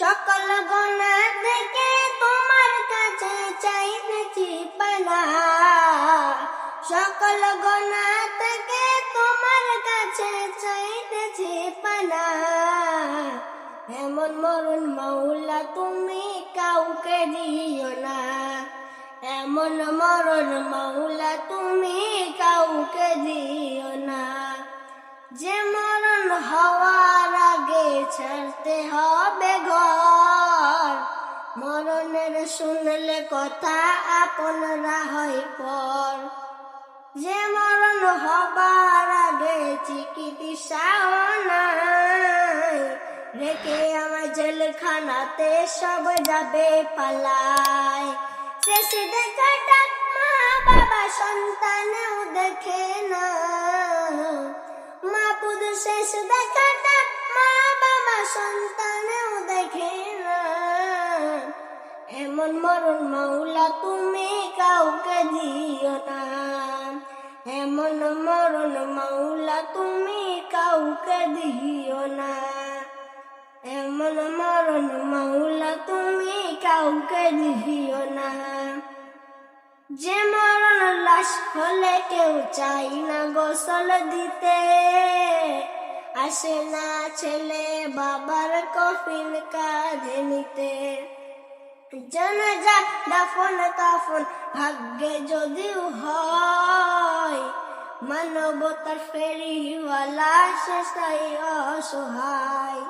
সকল গোনা থেকে তোমার কাছে চাইতেছি পানা সকল গোনা থেকে তোমার কাছে চাইতেছি পানা এমন মরণ মাওলা তুমি কাউকে দিও না। এমন মরণ মাওলা তুমি কাউকে দিও না। যে মরণ হওয়ার আগে ছাড়তে হবে ঘর মরণের শুনলে কথা আপনরা হয় পর। যে মরণ হবার আগে চিকিৎসাও নাই, রেখে আমার জেলখানাতে সব যাবে পালায়। শেষ দেখাটা মা বাবা সন্তানেও দেখে না মা পুদ শেষ দেখাটা মা বাবা সন্তানেও দেখে মরণ মাওলা, তুমি কাউকে দিও না। এমন মরণ মাওলা, তুমি কাউকে দিও না। এমন মরণ মাওলা, তুমি কাউকে দিও না। যে মরণ লাশ হলে কেউ চাই না গোসল দিতে। আসে না ছেলে বাবার কফিন কাঁধে নিতে। জানাজা দাফন কাফন ভাগ্যে যদিও হয় মানবতার ফেরিওয়ালা শেষাই অসহায়।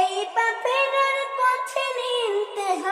এই পাপের কঠিন ইমতেহানে